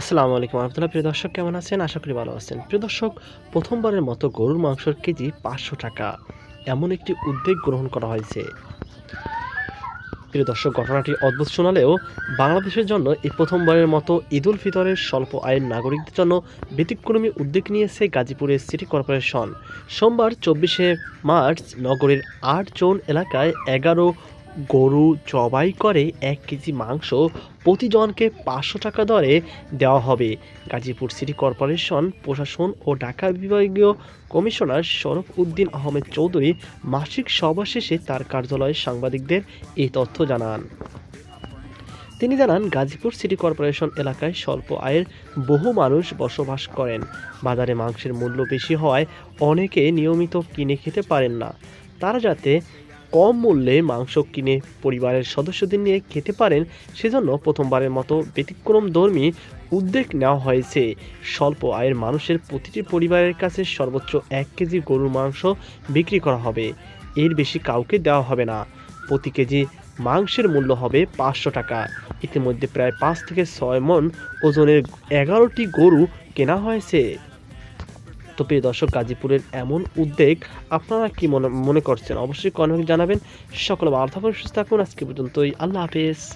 আসসালামু আলাইকুম আবদুল্লাহ প্রিয় দর্শক, কেমন আছেন? আশা করি ভালো আছেন। প্রিয় দর্শক, প্রথমবারের মতো গরুর মাংসের কেজি পাঁচশো টাকা। এমন একটি উদ্যোগ গ্রহণ করা হয়েছে। প্রিয় দর্শক, ঘটনাটি অদ্ভুত শোনালেও বাংলাদেশের জন্য এই প্রথমবারের মতো ঈদ উল ফিতরের স্বল্প আয়ের নাগরিকদের জন্য ব্যতিক্রমী উদ্যোগ নিয়েছে গাজীপুরের সিটি কর্পোরেশন। সোমবার চব্বিশে মার্চ নগরের আট জোন এলাকায় এগারো গরু জবাই করে এক কেজি মাংস প্রতিজনকে পাঁচশো টাকা দরে দেওয়া হবে। গাজীপুর সিটি কর্পোরেশন প্রশাসন ও ঢাকা বিভাগীয় কমিশনার শরফ উদ্দিন আহমেদ চৌধুরী মাসিক সভা শেষে তার কার্যালয়ে সাংবাদিকদের এই তথ্য জানান। তিনি জানান, গাজীপুর সিটি কর্পোরেশন এলাকায় স্বল্প আয়ের বহু মানুষ বসবাস করেন। বাজারে মাংসের মূল্য বেশি হওয়ায় অনেকে নিয়মিত কিনে খেতে পারেন না। তারা যাতে কম মূল্যে মাংস কিনে পরিবারের সদস্যদের নিয়ে খেতে পারেন, সেজন্য প্রথমবারের মতো ব্যতিক্রম ধর্মী উদ্যোগ নেওয়া হয়েছে। স্বল্প আয়ের মানুষের প্রতিটি পরিবারের কাছে সর্বোচ্চ এক কেজি গরুর মাংস বিক্রি করা হবে। এর বেশি কাউকে দেওয়া হবে না। প্রতি কেজি মাংসের মূল্য হবে পাঁচশো টাকা। ইতিমধ্যে প্রায় পাঁচ থেকে ছয় মন ওজনের এগারোটি গরু কেনা হয়েছে। তো প্রিয় দর্শক, গাজীপুরের এমন উদ্যোগ আপনারা কি মনে মনে করছেন? অবশ্যই কমেন্ট জানাবেন। সকল ভালো থাকুন, সুস্থ থাকুন। আজকে পর্যন্তই আল্লাহ হাফেজ।